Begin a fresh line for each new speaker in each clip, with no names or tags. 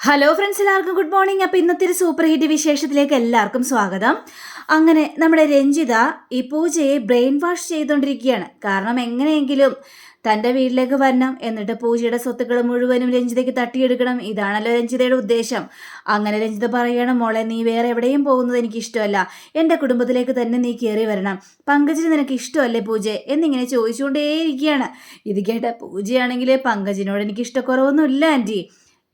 Hello friends എല്ലാവർക്കും good morning അപ്പോൾ ഇന്നത്തെ ഒരു സൂപ്പർ ഹിറ്റ് വിശേഷത്തിലേക്ക് എല്ലാവർക്കും സ്വാഗതം. അങ്ങനെ നമ്മുടെ രഞ്ജിത ഈ പൂജയെ ബ്രെയിൻ വാഷ് ചെയ്തുകൊണ്ടിരിക്കുകയാണ് കാരണം എങ്ങനെയെങ്കിലും തന്റെ വീട്ടിലേക്ക് വരണം. എന്നിട്ട് പൂജയുടെ സ്വത്തുക്കൾ മുഴുവനും രഞ്ജിതയ്ക്ക് തട്ടിയെടുക്കണം. ഇതാണല്ലോ രഞ്ജിതയുടെ ഉദ്ദേശം. അങ്ങനെ രഞ്ജിത പറയണം മോളെ നീ വേറെ എവിടെയും പോകുന്നത് എനിക്ക് ഇഷ്ടമല്ല. എന്റെ കുടുംബത്തിലേക്ക് തന്നെ നീ കയറി വരണം. പങ്കജിന് നിനക്ക് ഇഷ്ടമല്ലേ പൂജ? എന്നിങ്ങനെ ചോദിച്ചുകൊണ്ടേയിരിക്കുകയാണ്. ഇത് കേട്ട പൂജയാണെങ്കിൽ പങ്കജിനോട് എനിക്ക് ഇഷ്ടക്കുറവൊന്നുമില്ല ആന്റി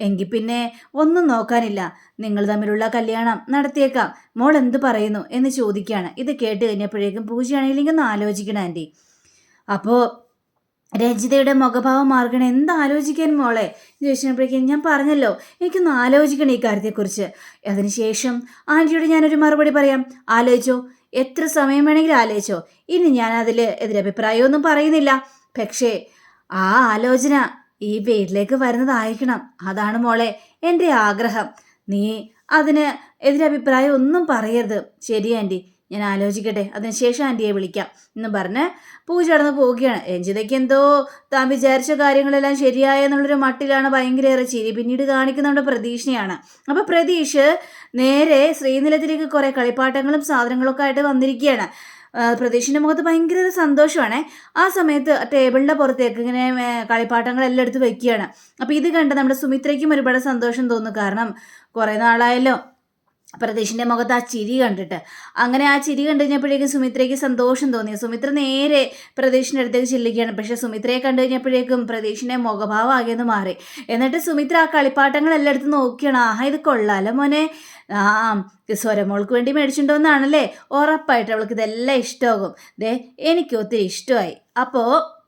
എങ്കിൽ പിന്നെ ഒന്നും നോക്കാനില്ല. നിങ്ങൾ തമ്മിലുള്ള കല്യാണം നടത്തിയേക്കാം. മോൾ എന്ത് പറയുന്നു എന്ന് ചോദിക്കുകയാണ്. ഇത് കേട്ട് കഴിഞ്ഞപ്പോഴേക്കും പൂജയാണെങ്കിൽ ഒന്ന് ആലോചിക്കണം ആന്റി. അപ്പോൾ രഞ്ജിതയുടെ മുഖഭാവം മാർഗണം എന്ത് ആലോചിക്കാൻ മോളെ? ചോദിച്ചപ്പോഴേക്കും ഞാൻ പറഞ്ഞല്ലോ എനിക്കൊന്ന് ആലോചിക്കണം ഈ കാര്യത്തെക്കുറിച്ച്. അതിനുശേഷം ആന്റിയോട് ഞാനൊരു മറുപടി പറയാം. ആലോചിച്ചോ എത്ര സമയം വേണമെങ്കിലും ആലോചിച്ചോ. ഇനി ഞാൻ അതിൽ എതിരഭിപ്രായമൊന്നും പറയുന്നില്ല. പക്ഷേ ആ ആലോചന ഈ വീട്ടിലേക്ക് വരുന്നതായിരിക്കണം. അതാണ് മോളെ എന്റെ ആഗ്രഹം. നീ അതിന് എതിരഭിപ്രായം ഒന്നും പറയരുത്. ശരി ആന്റി ഞാൻ ആലോചിക്കട്ടെ. അതിനുശേഷം ആന്റിയെ വിളിക്കാം. എന്ന് പറഞ്ഞ് പൂജ നടന്ന് പോവുകയാണ്. രഞ്ജിതയ്ക്ക് എന്തോ താൻ വിചാരിച്ച കാര്യങ്ങളെല്ലാം ശരിയായ എന്നുള്ളൊരു മട്ടിലാണ് ഏറെ ചിരി പിന്നീട് കാണിക്കുന്ന പ്രതീക്ഷയാണ്. അപ്പോൾ പ്രതീഷ് നേരെ ശ്രീനിലത്തിലേക്ക് കുറേ കളിപ്പാട്ടങ്ങളും സാധനങ്ങളൊക്കെ ആയിട്ട് വന്നിരിക്കുകയാണ്. പ്രതീഷിന്റെ മുഖത്ത് ഭയങ്കര ഒരു സന്തോഷമാണ്. ആ സമയത്ത് ടേബിളിന്റെ പുറത്തേക്ക് ഇങ്ങനെ കളിപ്പാട്ടങ്ങളെല്ലാം എടുത്ത് വെക്കുകയാണ്. അപ്പോൾ ഇത് കണ്ട് നമ്മുടെ സുമിത്രയ്ക്കും ഒരുപാട് സന്തോഷം തോന്നുന്നു കാരണം കുറേ നാളായല്ലോ പ്രതീഷിന്റെ മുഖത്ത് ആ ചിരി കണ്ടിട്ട്. അങ്ങനെ ആ ചിരി കണ്ടു കഴിഞ്ഞപ്പോഴേക്കും സുമിത്രയ്ക്ക് സന്തോഷം തോന്നി. സുമിത്ര നേരെ പ്രതീഷിന്റെ അടുത്തേക്ക് ചെല്ലുകയാണ്. പക്ഷേ സുമിത്രയെ കണ്ടു കഴിഞ്ഞപ്പോഴേക്കും പ്രതീഷിന്റെ മുഖഭാവം ആകെന്ന് മാറി. എന്നിട്ട് സുമിത്ര ആ കളിപ്പാട്ടങ്ങൾ എല്ലായിടത്തും നോക്കിയാണ്. ആഹാ ഇത് കൊള്ളാലോ മോനെ. ആ സ്വരമോൾക്ക് വേണ്ടി മേടിച്ചിട്ടുണ്ടോന്നാണല്ലേ? ഉറപ്പായിട്ട് അവൾക്ക് ഇതെല്ലാം ഇഷ്ടമാകും. ദേ എനിക്ക് ഒത്തിരി ഇഷ്ടമായി. അപ്പോൾ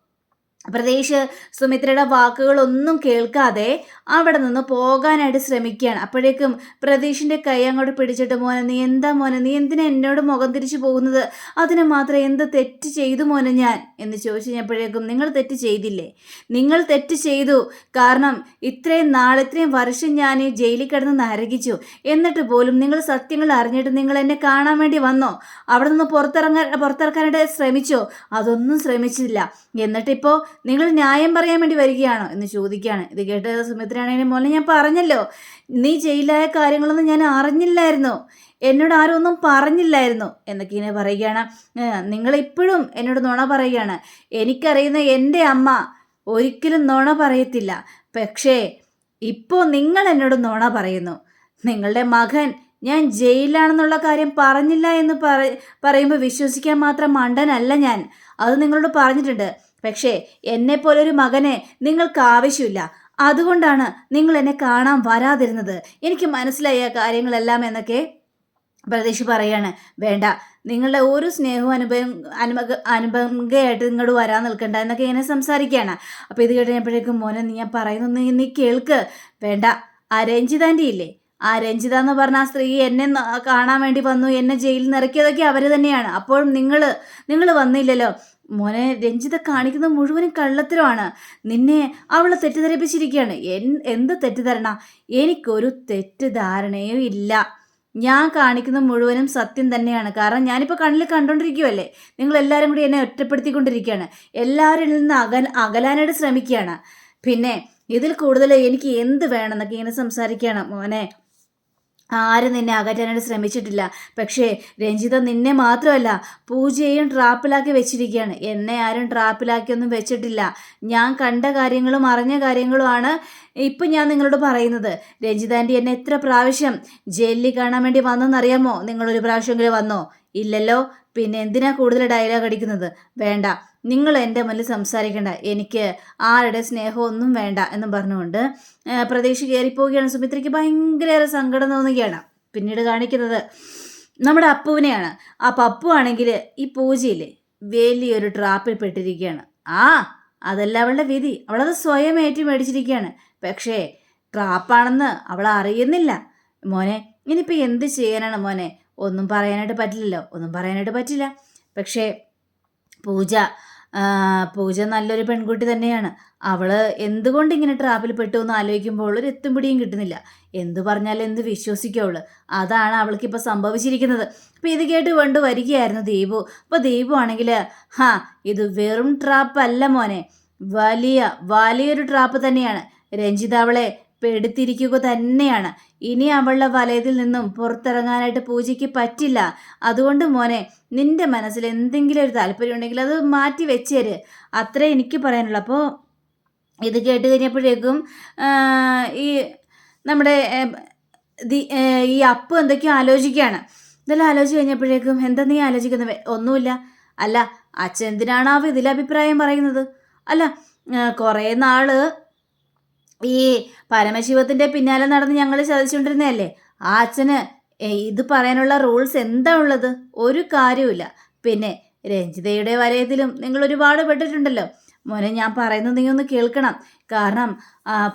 പ്രതീഷ് സുമിത്രയുടെ വാക്കുകളൊന്നും കേൾക്കാതെ അവിടെ നിന്ന് പോകാനായിട്ട് ശ്രമിക്കുകയാണ്. അപ്പോഴേക്കും പ്രതീഷിന്റെ കൈ അങ്ങോട്ട് പിടിച്ചിട്ട് മോനെ നീ എന്താ മോനെ? നീ എന്തിനാ എന്നോട് മുഖം തിരിച്ചു പോകുന്നത്? അതിന് മാത്രം എന്ത് തെറ്റ് ചെയ്തു മോനെ ഞാൻ? എന്ന് ചോദിച്ചു കഴിഞ്ഞപ്പോഴേക്കും നിങ്ങൾ തെറ്റ് ചെയ്തില്ലേ? നിങ്ങൾ തെറ്റ് ചെയ്തു. കാരണം ഇത്രയും നാൾ ഇത്രയും വർഷം ഞാൻ ജയിലിൽ കിടന്ന് നരകിച്ചു. എന്നിട്ട് പോലും നിങ്ങൾ സത്യങ്ങൾ അറിഞ്ഞിട്ട് നിങ്ങൾ എന്നെ കാണാൻ വേണ്ടി വന്നോ? അവിടെ നിന്ന് പുറത്തിറങ്ങാൻ പുറത്തിറക്കാനായിട്ട് ശ്രമിച്ചോ? അതൊന്നും ശ്രമിച്ചില്ല. എന്നിട്ടിപ്പോൾ നിങ്ങൾ ന്യായം പറയാൻ വേണ്ടി വരികയാണോ എന്ന് ചോദിക്കുകയാണ്. ഇത് കേട്ട സുമിത്രയാണെങ്കിലും മോനെ ഞാൻ പറഞ്ഞല്ലോ നീ ജയിലായ കാര്യങ്ങളൊന്നും ഞാൻ അറിഞ്ഞില്ലായിരുന്നു. എന്നോട് ആരും ഒന്നും പറഞ്ഞില്ലായിരുന്നു. എന്നൊക്കെ ഇങ്ങനെ പറയുകയാണ്. നിങ്ങളിപ്പോഴും എന്നോട് നുണ പറയുകയാണ്. എനിക്കറിയുന്ന എന്റെ അമ്മ ഒരിക്കലും നുണ പറയത്തില്ല. പക്ഷേ ഇപ്പോൾ നിങ്ങൾ എന്നോട് നുണ പറയുന്നു. നിങ്ങളുടെ മകൻ ഞാൻ ജയിലിലാണെന്നുള്ള കാര്യം പറഞ്ഞില്ല എന്ന് പറ പറയുമ്പോൾ വിശ്വസിക്കാൻ മാത്രം മണ്ടനല്ല ഞാൻ. അത് നിങ്ങളോട് പറഞ്ഞിട്ടുണ്ട്. പക്ഷേ എന്നെപ്പോലൊരു മകനെ നിങ്ങൾക്ക് ആവശ്യമില്ല. അതുകൊണ്ടാണ് നിങ്ങൾ എന്നെ കാണാൻ വരാതിരുന്നത്. എനിക്ക് മനസ്സിലായ കാര്യങ്ങളെല്ലാം എന്നൊക്കെ പ്രതീക്ഷ പറയാണ്. വേണ്ട നിങ്ങളുടെ ഒരു സ്നേഹവും അനുഭവം അനുഭ അനുഭവങ്കയായിട്ട് ഇങ്ങോട്ട് വരാൻ നിൽക്കണ്ട എന്നൊക്കെ ഇങ്ങനെ സംസാരിക്കുകയാണ്. അപ്പോൾ ഇത് കഴിഞ്ഞപ്പോഴേക്കും മോനെ നീ ഞാൻ പറയുന്നൊന്ന് നീ കേൾക്ക്. വേണ്ട ആ രഞ്ജിതാന്റെ ഇല്ലേ? ആ രഞ്ജിത എന്ന് പറഞ്ഞ ആ സ്ത്രീ എന്നെ കാണാൻ വേണ്ടി വന്നു എന്നെ ജയിലിൽ നിറക്കിയതൊക്കെ അവർ തന്നെയാണ്. അപ്പോഴും നിങ്ങൾ നിങ്ങൾ വന്നില്ലല്ലോ. മോനെ രഞ്ജിത കാണിക്കുന്ന മുഴുവനും കള്ളത്തരമാണ്. നിന്നെ അവൾ തെറ്റിദ്ധരിപ്പിച്ചിരിക്കുകയാണ്. എൻ എന്ത് തെറ്റിദ്ധരണ? എനിക്കൊരു തെറ്റിദ്ധാരണയും ഇല്ല. ഞാൻ കാണിക്കുന്ന മുഴുവനും സത്യം തന്നെയാണ്. കാരണം ഞാനിപ്പോൾ കണ്ണിൽ കണ്ടുകൊണ്ടിരിക്കുമല്ലേ നിങ്ങൾ എല്ലാവരും കൂടി എന്നെ ഒറ്റപ്പെടുത്തിക്കൊണ്ടിരിക്കുകയാണ്. എല്ലാവരിൽ നിന്ന് അകൽ അകലാനായിട്ട് ശ്രമിക്കുകയാണ്. പിന്നെ ഇതിൽ കൂടുതൽ എനിക്ക് എന്ത് വേണമെന്നൊക്കെ ഇങ്ങനെ സംസാരിക്കുകയാണ് മോനെ. ആരും നിന്നെ അകറ്റാനായിട്ട് ശ്രമിച്ചിട്ടില്ല. പക്ഷേ രഞ്ജിത നിന്നെ മാത്രമല്ല പൂജയെയും ട്രാപ്പിലാക്കി വെച്ചിരിക്കുകയാണ്. എന്നെ ആരും ട്രാപ്പിലാക്കിയൊന്നും വെച്ചിട്ടില്ല. ഞാൻ കണ്ട കാര്യങ്ങളും അറിഞ്ഞ കാര്യങ്ങളുമാണ് ഇപ്പം ഞാൻ നിങ്ങളോട് പറയുന്നത്. രഞ്ജിതാന്റെ എന്നെ എത്ര പ്രാവശ്യം ജയിലിൽ കാണാൻ വേണ്ടി വന്നെന്നറിയാമോ? നിങ്ങളൊരു പ്രാവശ്യമെങ്കിലും വന്നോ? ഇല്ലല്ലോ. പിന്നെ എന്തിനാ കൂടുതൽ ഡയലോഗ് അടിക്കുന്നത്? വേണ്ട. നിങ്ങൾ എന്റെ മുന്നിൽ സംസാരിക്കേണ്ട. എനിക്ക് ആരുടെ സ്നേഹമൊന്നും വേണ്ട എന്നും പറഞ്ഞുകൊണ്ട് പ്രതീക്ഷ കയറിപ്പോവുകയാണ് സുമിത്രയ്ക്ക് ഭയങ്കര സങ്കടം തോന്നുകയാണ്. പിന്നീട് കാണിക്കുന്നത് നമ്മുടെ അപ്പുവിനെയാണ്. ആ പപ്പു ആണെങ്കിൽ ഈ പൂജയിലെ വലിയൊരു ട്രാപ്പിൽ പെട്ടിരിക്കുകയാണ്. ആ അതല്ല അവളുടെ വിധി. അവളത് സ്വയം ഏറ്റു മേടിച്ചിരിക്കുകയാണ്. പക്ഷേ ട്രാപ്പാണെന്ന് അവൾ അറിയുന്നില്ല. മോനെ ഇനിയിപ്പോൾ എന്ത് ചെയ്യാനാണ് മോനെ? ഒന്നും പറയാനായിട്ട് പറ്റില്ലല്ലോ. ഒന്നും പറയാനായിട്ട് പറ്റില്ല. പക്ഷേ പൂജ പൂജ നല്ലൊരു പെൺകുട്ടി തന്നെയാണ്. അവൾ എന്തുകൊണ്ട് ഇങ്ങനെ ട്രാപ്പിൽ പെട്ടു എന്ന് ആലോചിക്കുമ്പോൾ ഒരു എത്തും പിടിയും കിട്ടുന്നില്ല. എന്ത് പറഞ്ഞാലും എന്ത് വിശ്വസിക്കുള്ളു അതാണ് അവൾക്ക് അവൾക്കിപ്പോൾ സംഭവിച്ചിരിക്കുന്നത്. അപ്പോൾ ഇത് കേട്ട് കൊണ്ട് വരികയായിരുന്നു ദീപു. അപ്പോൾ ദീപു ആണെങ്കിൽ ഹാ ഇത് വെറും ട്രാപ്പ് അല്ല മോനെ. വലിയ വലിയൊരു ട്രാപ്പ് തന്നെയാണ്. രഞ്ജിത അവളെ പെടുത്തിരിക്കുക തന്നെയാണ്. ഇനി അവളുടെ വലയത്തിൽ നിന്നും പുറത്തിറങ്ങാനായിട്ട് പൂജയ്ക്ക് പറ്റില്ല. അതുകൊണ്ട് മോനെ നിന്റെ മനസ്സിൽ എന്തെങ്കിലും ഒരു താല്പര്യം ഉണ്ടെങ്കിൽ അത് മാറ്റി വെച്ചേര്. അത്രേ എനിക്ക് പറയാനുള്ളൂ. അപ്പോൾ ഇത് കേട്ട് കഴിഞ്ഞപ്പോഴേക്കും ഈ നമ്മുടെ ഈ അപ്പ് എന്തൊക്കെയോ ആലോചിക്കുകയാണ്. ഇതെല്ലാം ആലോചിച്ച് കഴിഞ്ഞപ്പോഴേക്കും എന്താ നീ ആലോചിക്കുന്നത്? ഒന്നുമില്ല. അല്ല അച്ഛൻ എന്തിനാണ് അവ അഭിപ്രായം പറയുന്നത്? അല്ല കുറേ നാൾ ഈ പരമശിവത്തിന്റെ പിന്നാലെ നടന്ന് ഞങ്ങൾ ചതിച്ചുകൊണ്ടിരുന്നതല്ലേ? ആ അച്ഛന് ഇത് പറയാനുള്ള റൂൾസ് എന്താ ഉള്ളത്? ഒരു കാര്യവുമില്ല. പിന്നെ രഞ്ജിതയുടെ വലയത്തിലും നിങ്ങൾ ഒരുപാട് പെട്ടിട്ടുണ്ടല്ലോ. മോനെ ഞാൻ പറയുന്നത് നീ ഒന്ന് കേൾക്കണം. കാരണം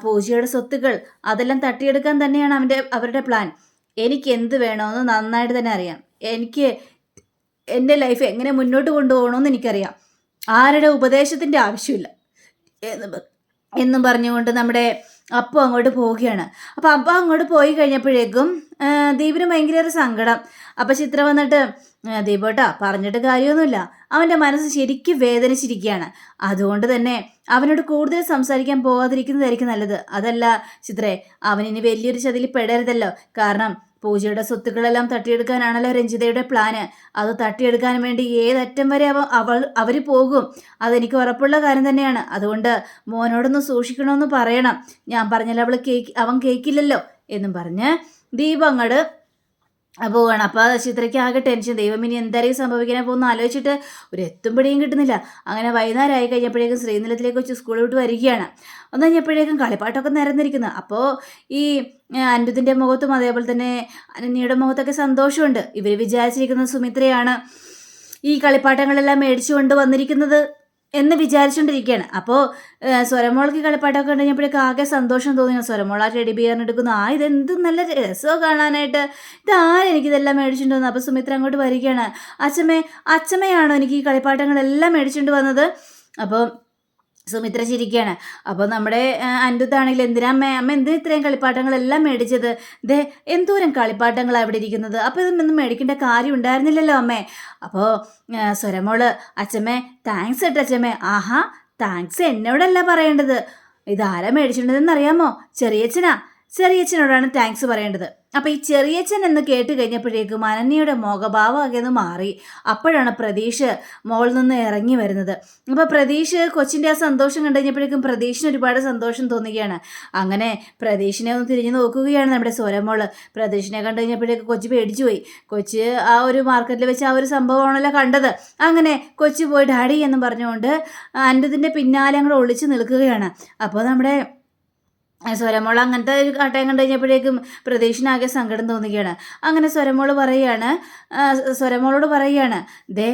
പൂജയുടെ സ്വത്തുക്കൾ അതെല്ലാം തട്ടിയെടുക്കാൻ തന്നെയാണ് അവന്റെ അവരുടെ പ്ലാൻ എനിക്ക് എന്ത് വേണമെന്ന് നന്നായിട്ട് തന്നെ അറിയാം. എനിക്ക് എന്റെ ലൈഫ് എങ്ങനെ മുന്നോട്ട് കൊണ്ടുപോകണമെന്ന് എനിക്കറിയാം. ആരുടെ ഉപദേശത്തിന്റെ ആവശ്യമില്ല. എന്ന് പറഞ്ഞുകൊണ്ട് നമ്മുടെ അപ്പു അങ്ങോട്ട് പോവുകയാണ്. അപ്പോൾ അപ്പ അങ്ങോട്ട് പോയി കഴിഞ്ഞപ്പോഴേക്കും ദീപിന് ഭയങ്കര ഒരു സങ്കടം. അപ്പോൾ ചിത്ര വന്നിട്ട് "ആ, ദീപോട്ടാ പറഞ്ഞിട്ട് കാര്യമൊന്നുമില്ല. അവന്റെ മനസ്സ് ശരിക്കും വേദനിച്ചിരിക്കുകയാണ്. അതുകൊണ്ട് തന്നെ അവനോട് കൂടുതൽ സംസാരിക്കാൻ പോകാതിരിക്കുന്നതായിരിക്കും നല്ലത്. അതല്ല ചിത്രേ അവനിനി വലിയൊരു ചതിയിൽ പെടരുതല്ലോ. കാരണം പൂജയുടെ സ്വത്തുക്കളെല്ലാം തട്ടിയെടുക്കാനാണല്ലോ രഞ്ജിതയുടെ പ്ലാന്. അത് തട്ടിയെടുക്കാൻ വേണ്ടി ഏതറ്റം വരെ അവ അവൾ അവർ പോകും. അതെനിക്ക് ഉറപ്പുള്ള കാര്യം തന്നെയാണ്. അതുകൊണ്ട് മോനോടൊന്ന് സൂക്ഷിക്കണമെന്ന് പറയണം. ഞാൻ പറഞ്ഞാൽ അവൾ കേക്ക് അവൻ കേൾക്കില്ലല്ലോ എന്നും പറഞ്ഞ് ദീപ പോവാണ്. അപ്പോൾ ചിത്രയ്ക്ക് ആകെ ടെൻഷൻ ദൈവം ഇനി എന്തായിരിക്കും സംഭവിക്കാനെ പോകുന്ന ആലോചിച്ചിട്ട് ഒരു എത്തും പിടിയും കിട്ടുന്നില്ല. അങ്ങനെ വൈകുന്നേരം ആയി കഴിഞ്ഞപ്പോഴേക്കും ശ്രീനിലത്തിലേക്ക് വെച്ച് സ്കൂളിൽ വിട്ട് വരികയാണ്. ഒന്ന് കഴിഞ്ഞപ്പോഴേക്കും കളിപ്പാട്ടൊക്കെ നിരന്നിരിക്കുന്നു. അപ്പോൾ ഈ അൻപതിന്റെ മുഖത്തും അതേപോലെ തന്നെ അനന്യയുടെ മുഖത്തൊക്കെ സന്തോഷമുണ്ട്. ഇവർ വിചാരിച്ചിരിക്കുന്നത് സുമിത്രയാണ് ഈ കളിപ്പാട്ടങ്ങളെല്ലാം മേടിച്ചു കൊണ്ട് വന്നിരിക്കുന്നത്. എന്ന് വിചാരിച്ചുകൊണ്ടിരിക്കുകയാണ് അപ്പോൾ സ്വരമോൾക്ക് കളിപ്പാട്ടമൊക്കെ കഴിഞ്ഞപ്പോഴേക്കും ആകെ സന്തോഷം തോന്നിയാണ് സ്വരമോൾ ആ ടെഡി ബിയറിന് എടുക്കുന്നു. ആ ഇതെന്ത് നല്ല രസമോ കാണാനായിട്ട്. ഇതാരും എനിക്കിതെല്ലാം മേടിച്ചുകൊണ്ട് വന്നത് അപ്പോൾ സുമിത്ര അങ്ങോട്ട് വരികയാണ്. അച്ഛമ്മേ അച്ഛമ്മയാണോ എനിക്ക് ഈ കളിപ്പാട്ടങ്ങളെല്ലാം മേടിച്ചിട്ട് വന്നത്? അപ്പോൾ സുമിത്ര ചിരിക്കുകയാണ് അപ്പോൾ നമ്മുടെ അൻഡുത്താണെങ്കിൽ എന്തിനാ അമ്മ അമ്മ എന്ത് ഇത്രയും കളിപ്പാട്ടങ്ങളെല്ലാം മേടിച്ചത്? ദേ എന്തോരം കളിപ്പാട്ടങ്ങളാണ് അവിടെ ഇരിക്കുന്നത്? അപ്പോൾ ഇതൊന്നും മേടിക്കേണ്ട കാര്യം ഉണ്ടായിരുന്നില്ലല്ലോ അമ്മേ. അപ്പോൾ സ്വരമോൾ അച്ഛമ്മേ താങ്ക്സ് കേട്ടോ അച്ഛമ്മേ. ആഹാ താങ്ക്സ് എന്നോടല്ല പറയേണ്ടത്. ഇതാരാ മേടിച്ചിട്ടുണ്ടെന്ന് അറിയാമോ ചെറിയച്ഛനാ. ചെറിയച്ഛനോടാണ് താങ്ക്സ് പറയേണ്ടത്. അപ്പോൾ ഈ ചെറിയച്ഛൻ എന്ന് കേട്ട് കഴിഞ്ഞപ്പോഴേക്കും അനന്യയുടെ മുഖഭാവം ഒന്ന് മാറി. അപ്പോഴാണ് പ്രതീഷ് മോളിൽ നിന്ന് ഇറങ്ങി വരുന്നത്. അപ്പോൾ പ്രതീഷ് കൊച്ചിന്റെ ആ സന്തോഷം കണ്ടു കഴിഞ്ഞപ്പോഴേക്കും പ്രതീഷിന് ഒരുപാട് സന്തോഷം തോന്നുകയാണ്. അങ്ങനെ പ്രതീഷിനെ ഒന്ന് തിരിഞ്ഞു നോക്കുകയാണ് നമ്മുടെ സ്വരമോൾ പ്രതീഷിനെ കണ്ടു കഴിഞ്ഞപ്പോഴേക്കും കൊച്ചു പേടിച്ചു പോയി. കൊച്ച് ആ ഒരു മാർക്കറ്റിൽ വെച്ച് ആ ഒരു സംഭവമാണല്ലോ കണ്ടത്. അങ്ങനെ കൊച്ചു പോയി ഡാഡി എന്ന് പറഞ്ഞുകൊണ്ട് അന്റതിന്റെ പിന്നാലെ അങ്ങോട്ട് ഒളിച്ചു നിൽക്കുകയാണ്. അപ്പോൾ നമ്മുടെ സ്വരമോൾ അങ്ങനത്തെ ഒരു കാട്ടയം കണ്ടു കഴിഞ്ഞപ്പോഴേക്കും പ്രതീക്ഷനാകെ സങ്കടം തോന്നുകയാണ്. അങ്ങനെ സ്വരമോൾ പറയുകയാണ് സ്വരമോളോട് പറയുകയാണ് ദേ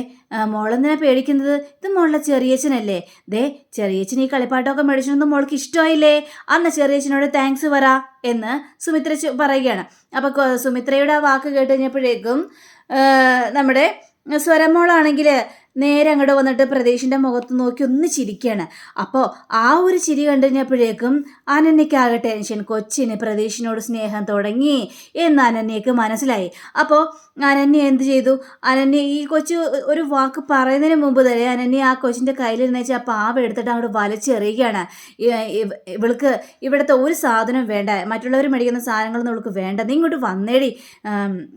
മോളെന്തിനാ പേടിക്കുന്നത്? ഇത് മോളുടെ ചെറിയച്ഛനല്ലേ. ദേ ചെറിയച്ഛൻ ഈ കളിപ്പാട്ടമൊക്കെ മേടിച്ചൊന്നും മോൾക്ക് ഇഷ്ടമായില്ലേ? അന്ന് ചെറിയച്ഛനോട് താങ്ക്സ് പറ എന്ന് സുമിത്ര പറയുകയാണ്. അപ്പോൾ സുമിത്രയുടെ ആ വാക്ക് കേട്ട് കഴിഞ്ഞപ്പോഴേക്കും നമ്മുടെ സ്വരമോളാണെങ്കിൽ നേരെ അങ്ങോട്ട് വന്നിട്ട് പ്രതീഷിന്റെ മുഖത്ത് നോക്കി ഒന്ന് ചിരിക്കുകയാണ് അപ്പോൾ ആ ഒരു ചിരി കണ്ടു കഴിഞ്ഞപ്പോഴേക്കും അനന്യക്കാകെ ടെൻഷൻ കൊച്ചിന് പ്രതീഷിനോട് സ്നേഹം തുടങ്ങി എന്ന് അനന്യക്ക് മനസ്സിലായി. അപ്പോൾ അനന്യ എന്ത് ചെയ്തു? അനന്യ ഈ കൊച്ചു ഒരു വാക്ക് പറയുന്നതിന് മുമ്പ് തന്നെ അനന്യ ആ കൊച്ചിന്റെ കയ്യിലിരുന്ന് വെച്ചാൽ ആ പാവ എടുത്തിട്ട് അങ്ങോട്ട് വലിച്ചെറിയുകയാണ്. ഇവൾക്ക് ഇവിടുത്തെ ഒരു സാധനം വേണ്ട. മറ്റുള്ളവർ മേടിക്കുന്ന സാധനങ്ങളൊന്നും ഇവൾക്ക് വേണ്ട. നീ ഇങ്ങോട്ട് വന്നേടി.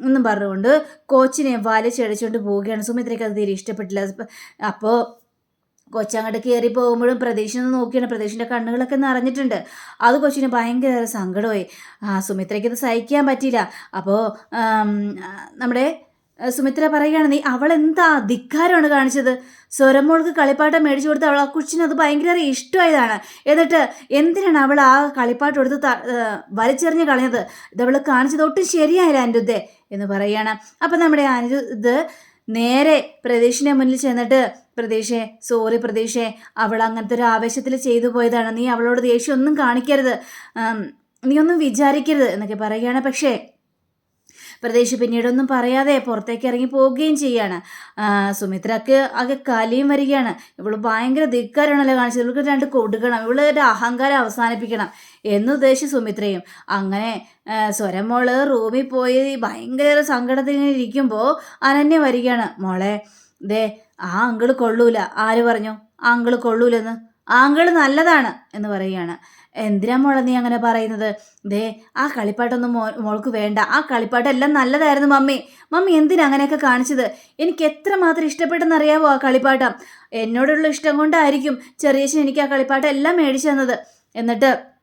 എന്നും പറഞ്ഞുകൊണ്ട് കൊച്ചിനെ വലിച്ചടിച്ചുകൊണ്ട് പോവുകയാണ്. സുമിത്രയ്ക്ക് അത് തീരെ ഇഷ്ടപ്പെട്ടില്ല. അപ്പോൾ കൊച്ചങ്ങോട്ട് കയറി പോകുമ്പോഴും പ്രതീക്ഷ നോക്കിയാണ്. പ്രതീക്ഷിന്റെ കണ്ണുകളൊക്കെ നിറഞ്ഞിട്ടുണ്ട്. അത് കൊച്ചിന് ഭയങ്കര സങ്കടമായി. ആ സുമിത്രയ്ക്ക് സഹിക്കാൻ പറ്റിയില്ല. അപ്പോൾ നമ്മുടെ സുമിത്ര പറയുകയാണ് നീ അവൾ എന്താ ധിക്കാരമാണ് കാണിച്ചത്? സ്വരമോൾക്ക് കളിപ്പാട്ടം മേടിച്ചു കൊടുത്ത് അവൾ ആ കൊച്ചിന് അത് ഭയങ്കര ഇഷ്ടമായതാണ്. എന്നിട്ട് എന്തിനാണ് അവൾ ആ കളിപ്പാട്ടം എടുത്ത് വലിച്ചെറിഞ്ഞ് കളഞ്ഞത്? ഇത് അവൾ കാണിച്ചത് ഒട്ടും ശരിയായില്ല അനിരുദ്ധേ എന്ന് പറയുകയാണ്. അപ്പം നമ്മുടെ അനിരുദ്ധ് നേരെ പ്രദേശിനെ മുന്നിൽ ചെന്നിട്ട് പ്രതീക്ഷേ സോറി പ്രതീക്ഷേ അവൾ അങ്ങനത്തെ ഒരു ആവേശത്തിൽ ചെയ്തു പോയതാണ്. നീ അവളോട് ദേഷ്യം ഒന്നും കാണിക്കരുത്. നീ ഒന്നും വിചാരിക്കരുത് എന്നൊക്കെ പറയുകയാണ്. പക്ഷേ പ്രതീക്ഷ പിന്നീടൊന്നും പറയാതെ പുറത്തേക്ക് ഇറങ്ങി പോവുകയും ചെയ്യാണ്. സുമിത്രക്ക് ആകെ കലിയും വരികയാണ്. ഇവൾ ഭയങ്കര ധിക്കാരാണല്ലോ കാണിച്ചത്. ഇവൾക്ക് രണ്ട് കൊടുക്കണം. ഇവൾ ഒരു അഹങ്കാരം അവസാനിപ്പിക്കണം എന്നുദ്ദേശിച്ച് സുമിത്രയും. അങ്ങനെ സ്വരം സ്വരമോൾ റൂമിൽ പോയി ഭയങ്കര സങ്കടത്തിൽ ഇരിക്കുമ്പോൾ അനന്യ വരികയാണ്. മോളെ ദേ ആ അങ്കിൾ കൊള്ളൂല. ആര് പറഞ്ഞു? ആ അങ്കിൾ കൊള്ളൂലെന്ന്. ആ അങ്കിൾ നല്ലതാണ് എന്ന് പറയുകയാണ്. എന്തിനാ മോളെ നീ അങ്ങനെ പറയുന്നത്? ദേ ആ കളിപ്പാട്ടൊന്നും മോ മോൾക്ക് വേണ്ട. ആ കളിപ്പാട്ടെല്ലാം നല്ലതായിരുന്നു മമ്മി. മമ്മി എന്തിനാ അങ്ങനെയൊക്കെ കാണിച്ചത്? എനിക്ക് എത്രമാത്രം ഇഷ്ടപ്പെട്ടെന്നറിയാവോ ആ കളിപ്പാട്ടം? എന്നോടുള്ള ഇഷ്ടം കൊണ്ടായിരിക്കും ചെറിയച്ഛൻ എനിക്ക് ആ കളിപ്പാട്ടം എല്ലാം മേടിച്ചു തന്നത്. എന്നിട്ട്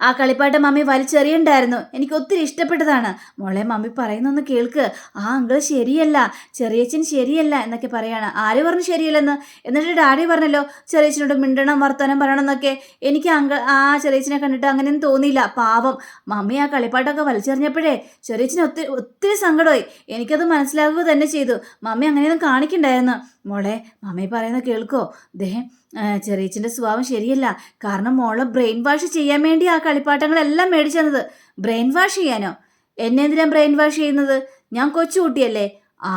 ആ കളിപ്പാട്ട് മമ്മി വലിച്ചെറിയണ്ടായിരുന്നു. എനിക്ക് ഒത്തിരി ഇഷ്ടപ്പെട്ടതാണ്. മോളെ മമ്മി പറയുന്നൊന്ന് കേൾക്ക്. ആ അങ്കിൾ ശരിയല്ല. ചെറിയച്ഛൻ ശരിയല്ല എന്നൊക്കെ പറയാണ്. ആര് പറഞ്ഞു ശരിയല്ലെന്ന്? എന്നിട്ട് ഡാഡി പറഞ്ഞല്ലോ ചെറിയച്ഛനോട് മിണ്ടണം വർത്തമാനം പറയണം എന്നൊക്കെ എനിക്ക് അങ്കിൾ ആ ചെറിയച്ഛനെ കണ്ടിട്ട് അങ്ങനെയൊന്നും തോന്നിയില്ല. പാവം. മമ്മി ആ കളിപ്പാട്ടൊക്കെ വലിച്ചെറിഞ്ഞപ്പോഴേ ചെറിയച്ഛന് ഒത്തിരി ഒത്തിരി സങ്കടമായി. എനിക്കത് മനസ്സിലാക്കുക തന്നെ ചെയ്തു. മമ്മി അങ്ങനെയൊന്നും കാണിക്കണ്ടായിരുന്നു. മോളെ മമ്മി പറയുന്നത് കേൾക്കോ? ദേ ചെറിയച്ഛന്റെ സ്വഭാവം ശരിയല്ല. കാരണം മോളെ ബ്രെയിൻ വാഷ് ചെയ്യാൻ വേണ്ടി ആ കളിപ്പാട്ടങ്ങളെല്ലാം മേടിച്ചു തന്നത്. ബ്രെയിൻ വാഷ് ചെയ്യാനോ? എന്നെ എന്തിനാ ബ്രെയിൻ വാഷ് ചെയ്യുന്നത്? ഞാൻ കൊച്ചുകുട്ടിയല്ലേ? ആ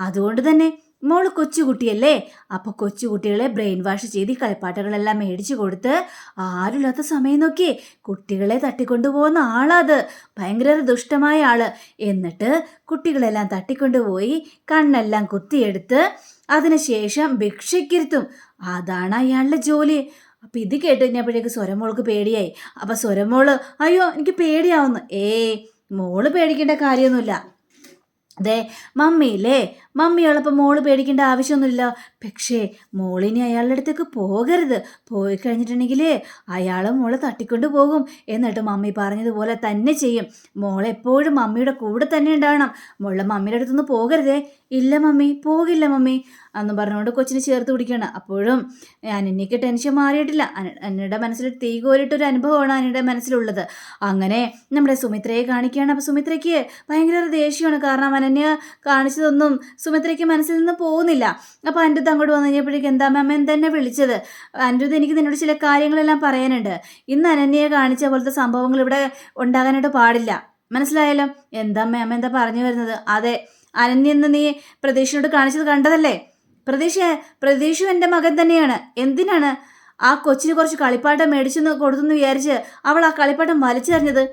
അതുകൊണ്ട് തന്നെ മോൾ കൊച്ചുകുട്ടിയല്ലേ? അപ്പോൾ കൊച്ചുകുട്ടികളെ ബ്രെയിൻ വാഷ് ചെയ്ത് ഈ കളിപ്പാട്ടങ്ങളെല്ലാം മേടിച്ചു കൊടുത്ത് ആരുമില്ലാത്ത സമയം നോക്കി കുട്ടികളെ തട്ടിക്കൊണ്ടുപോകുന്ന ആളാത് ഭയങ്കര ദുഷ്ടമായ ആൾ. എന്നിട്ട് കുട്ടികളെല്ലാം തട്ടിക്കൊണ്ടുപോയി കണ്ണെല്ലാം കുത്തിയെടുത്ത് അതിനുശേഷം ഭിക്ഷയ്ക്കിരുത്തും. അതാണ് അയാളുടെ ജോലി. അപ്പം ഇത് കേട്ട് കഴിഞ്ഞപ്പോഴേക്ക് സ്വരമോൾക്ക് പേടിയായി. അപ്പം സ്വരമോൾ അയ്യോ എനിക്ക് പേടിയാവുന്നു. ഏയ് മോൾ പേടിക്കേണ്ട കാര്യമൊന്നുമില്ല. അതെ മമ്മിയില്ലേ മമ്മിയുള്ളപ്പോൾ മോൾ പേടിക്കേണ്ട ആവശ്യമൊന്നുമില്ല പക്ഷേ മോളിനി അയാളുടെ അടുത്തേക്ക് പോകരുത്. പോയി കഴിഞ്ഞിട്ടുണ്ടെങ്കിൽ അയാൾ മോളെ തട്ടിക്കൊണ്ട് പോകും. എന്നിട്ട് മമ്മി പറഞ്ഞതുപോലെ തന്നെ ചെയ്യും. മോളെപ്പോഴും മമ്മിയുടെ കൂടെ തന്നെ ഉണ്ടാവണം. മോളെ മമ്മിയുടെ അടുത്തൊന്നും പോകരുതേ. ഇല്ല മമ്മി പോകില്ല മമ്മി എന്ന് പറഞ്ഞുകൊണ്ട് കൊച്ചിനെ ചേർത്ത് പിടിക്കണം അപ്പോഴും അനന്യയ്ക്ക് ടെൻഷൻ മാറിയിട്ടില്ല. അന്നയുടെ മനസ്സിൽ തീ കോരിട്ടൊരു അനുഭവമാണ് അനയുടെ മനസ്സിലുള്ളത്. അങ്ങനെ നമ്മുടെ സുമിത്രയെ കാണിക്കുകയാണ്. അപ്പോൾ സുമിത്രയ്ക്ക് ഭയങ്കര ദേഷ്യമാണ്. കാരണം അനന്യ കാണിച്ചതൊന്നും സുമിത്രയ്ക്ക് മനസ്സിൽ നിന്ന് പോകുന്നില്ല. അപ്പോൾ അന്റെ അങ്ങോട്ട് വന്നു കഴിഞ്ഞപ്പോഴേക്കും എന്താ മാമ തന്നെ വിളിച്ചത്? അനിരുദ്ധ എനിക്ക് നിന്നോട് ചില കാര്യങ്ങളെല്ലാം പറയാനുണ്ട്. ഇന്ന് അനന്യയെ കാണിച്ച പോലത്തെ സംഭവങ്ങൾ ഇവിടെ ഉണ്ടാകാനായിട്ട് പാടില്ല. മനസ്സിലായല്ലോ? എന്താ മാം എന്താ പറഞ്ഞു വരുന്നത്? അതെ അനന്യ എന്ന് നീ പ്രതീക്ഷയോട് കാണിച്ചത് കണ്ടതല്ലേ? പ്രതീക്ഷ പ്രതീക്ഷു എന്റെ മകൻ തന്നെയാണ്. എന്തിനാണ് ആ കൊച്ചിന് കുറച്ച് കളിപ്പാട്ടം മേടിച്ചെന്ന് കൊടുത്തെന്ന് വിചാരിച്ച് അവൾ ആ കളിപ്പാട്ടം വലിച്ചെറിഞ്ഞത്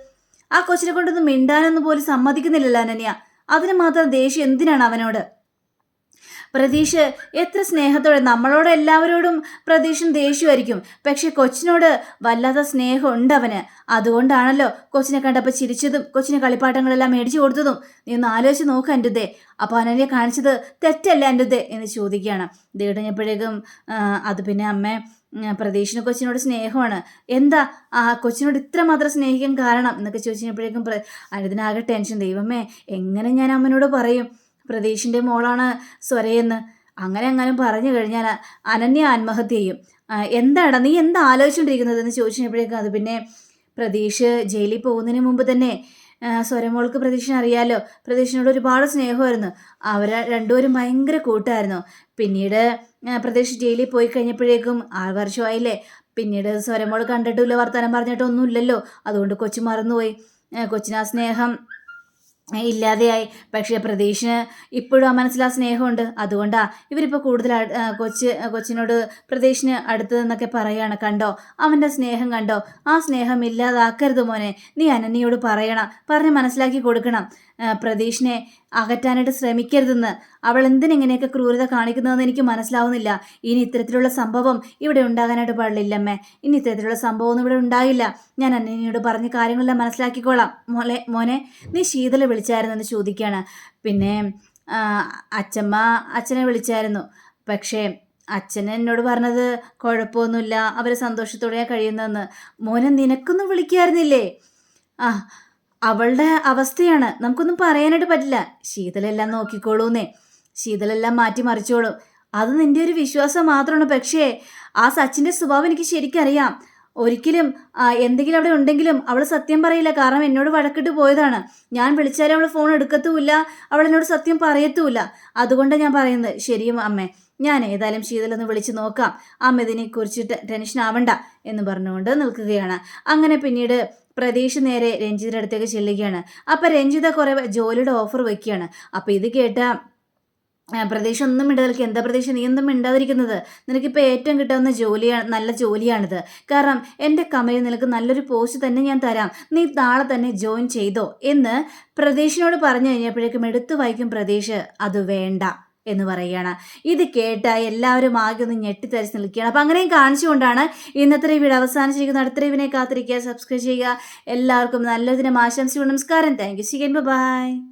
ആ കൊച്ചിനെ കൊണ്ടൊന്നും മിണ്ടാനൊന്നും പോലും സമ്മതിക്കുന്നില്ലല്ലോ അനന്യ. അതിന് മാത്രം ദേഷ്യം എന്തിനാണ് അവനോട്? പ്രതീക്ഷ എത്ര സ്നേഹത്തോടെ നമ്മളോട് എല്ലാവരോടും പ്രതീഷും ദേഷ്യമായിരിക്കും. പക്ഷെ കൊച്ചിനോട് വല്ലാത്ത സ്നേഹമുണ്ട് അവന്. അതുകൊണ്ടാണല്ലോ കൊച്ചിനെ കണ്ടപ്പോൾ ചിരിച്ചതും കൊച്ചിന് കളിപ്പാട്ടങ്ങളെല്ലാം മേടിച്ചു കൊടുത്തതും. നീ ഒന്ന് ആലോചിച്ച് നോക്ക് എന്റെ അപ്പോൾ അനന്യെ കാണിച്ചത് തെറ്റല്ല എന്റെ എന്ന് ചോദിക്കുകയാണ്. ഇത് അത് പിന്നെ അമ്മ പ്രതീക്ഷിന് കൊച്ചിനോട് സ്നേഹമാണ്. എന്താ ആ കൊച്ചിനോട് ഇത്ര മാത്രം സ്നേഹിക്കാൻ കാരണം എന്നൊക്കെ ചോദിച്ചപ്പോഴേക്കും അനുദിനാകെ ടെൻഷൻ. ദൈവമേ എങ്ങനെ ഞാൻ അമ്മനോട് പറയും? പ്രതീഷിന്റെ മോളാണ് സ്വരയെന്ന്. അങ്ങനെ അങ്ങനെ പറഞ്ഞു കഴിഞ്ഞാൽ അനന്യ ആത്മഹത്യ ചെയ്യും. എന്താടാ നീ എന്താ ആലോചിച്ചുകൊണ്ടിരിക്കുന്നത് എന്ന് ചോദിച്ചപ്പോഴേക്കും അത് പിന്നെ പ്രതീഷ് ജയിലിൽ പോകുന്നതിന് മുമ്പ് തന്നെ സ്വരമോൾക്ക് പ്രതീക്ഷിനെ അറിയാലോ. പ്രതീക്ഷിനോട് ഒരുപാട് സ്നേഹമായിരുന്നു. അവർ രണ്ടുപേരും ഭയങ്കര കൂട്ടായിരുന്നു. പിന്നീട് പ്രതീക്ഷ ജയിലിൽ പോയി കഴിഞ്ഞപ്പോഴേക്കും ആറ് വർഷമായില്ലേ പിന്നീട് സ്വരമോൾ കണ്ടിട്ടില്ല വർത്തമാനം പറഞ്ഞിട്ടൊന്നുമില്ലല്ലോ. അതുകൊണ്ട് കൊച്ചു മറന്നുപോയി. കൊച്ചിനാ സ്നേഹം ഇല്ലാതെയായി. പക്ഷേ പ്രതീക്ഷന് ഇപ്പോഴും ആ മനസ്സിൽ ആ സ്നേഹമുണ്ട്. അതുകൊണ്ടാ ഇവരിപ്പോൾ കൂടുതൽ കൊച്ച് കൊച്ചിനോട് പ്രതീഷിന് അടുത്തതെന്നൊക്കെ പറയുകയാണ് കണ്ടോ? അവന്റെ സ്നേഹം കണ്ടോ? ആ സ്നേഹം ഇല്ലാതാക്കരുത് മോനെ. നീ അനന്യയോട് പറയണം. പറഞ്ഞ് മനസ്സിലാക്കി കൊടുക്കണം. പ്രതീഷിനെ അകറ്റാനായിട്ട് ശ്രമിക്കരുതെന്ന്. അവൾ എന്തിനെങ്ങനെയൊക്കെ ക്രൂരത കാണിക്കുന്നതെന്ന് എനിക്ക് മനസ്സിലാവുന്നില്ല. ഇനി ഇത്തരത്തിലുള്ള സംഭവം ഇവിടെ ഉണ്ടാകാനായിട്ട് പാടില്ലമ്മേ ഇനി ഇത്തരത്തിലുള്ള സംഭവമൊന്നും ഇവിടെ ഉണ്ടാകില്ല. ഞാൻ അന്നയോട് പറഞ്ഞ കാര്യങ്ങളെല്ലാം മനസ്സിലാക്കിക്കോളാം. മോലെ മോനെ നീ ശീതല വിളിച്ചായിരുന്നെന്ന് ചോദിക്കുകയാണ് പിന്നെ അച്ഛമ്മ അച്ഛനെ വിളിച്ചായിരുന്നു. പക്ഷേ അച്ഛൻ എന്നോട് പറഞ്ഞത് കുഴപ്പമൊന്നുമില്ല. അവരെ സന്തോഷത്തോടെയാണ് കഴിയുന്നതെന്ന്. മോനെ നിനക്കൊന്നും വിളിക്കായിരുന്നില്ലേ? ആ അവളുടെ അവസ്ഥയാണ്. നമുക്കൊന്നും പറയാനായിട്ട് പറ്റില്ല. ശീതലെല്ലാം നോക്കിക്കോളൂന്നേ. ശീതലെല്ലാം മാറ്റി മറിച്ചോളും. അത് നിന്റെ ഒരു വിശ്വാസം മാത്രമാണ്. പക്ഷേ ആ സച്ചിന്റെ സ്വഭാവം എനിക്ക് ശരിക്കറിയാം. ഒരിക്കലും എന്തെങ്കിലും അവിടെ ഉണ്ടെങ്കിലും അവൾ സത്യം പറയില്ല. കാരണം എന്നോട് വഴക്കിട്ട് പോയതാണ്. ഞാൻ വിളിച്ചാലും അവൾ ഫോൺ എടുക്കത്തുമില്ല. അവൾ എന്നോട് സത്യം പറയത്തുമില്ല. അതുകൊണ്ടാണ് ഞാൻ പറയുന്നത്. ശരിയും അമ്മേ. ഞാൻ ഏതായാലും ശീതലൊന്ന് വിളിച്ച് നോക്കാം. അമ്മ ഇതിനെക്കുറിച്ച് ടെൻഷൻ ആവണ്ട എന്ന് പറഞ്ഞുകൊണ്ട് നിൽക്കുകയാണ്. അങ്ങനെ പിന്നീട് പ്രതീഷ് നേരെ രഞ്ജിതയുടെ അടുത്തേക്ക് ചെല്ലുകയാണ്. അപ്പം രഞ്ജിത കുറേ ജോലിയുടെ ഓഫർ വെക്കുകയാണ്. അപ്പം ഇത് കേട്ട പ്രതീക്ഷ ഒന്നും മിണ്ടാതിരിക്കുക. എന്താ പ്രതീക്ഷ നീ ഒന്നും മിണ്ടാതിരിക്കുന്നത്? നിനക്കിപ്പോൾ ഏറ്റവും കിട്ടാവുന്ന ജോലിയാണ് നല്ല ജോലിയാണിത്. കാരണം എന്റെ കമ്പനിയിൽ നിനക്ക് നല്ലൊരു പോസ്റ്റ് തന്നെ ഞാൻ തരാം. നീ നാളെ തന്നെ ജോയിൻ ചെയ്തോ എന്ന് പ്രതീക്ഷയോട് പറഞ്ഞു കഴിഞ്ഞപ്പോഴേക്കും എടുത്തു വായിക്കും പ്രതീക്ഷ അത് വേണ്ട. എന്ന് പറയുകയാണ്. ഇത് കേട്ട എല്ലാവരും ആകെ ഒന്ന് ഞെട്ടിത്തരിച്ച് നിൽക്കുകയാണ്. അപ്പം അങ്ങനെയും കാണിച്ചുകൊണ്ടാണ് ഇന്നത്തെ വീഡിയോ അവസാനിച്ചിരിക്കുന്നത്. അടുത്ത വീഡിയോനെ കാത്തിരിക്കുക സബ്സ്ക്രൈബ് ചെയ്യുക. എല്ലാവർക്കും നല്ലതിനും ആശംസിക്കുന്നു നമസ്കാരം. Thank you സിഗൻ by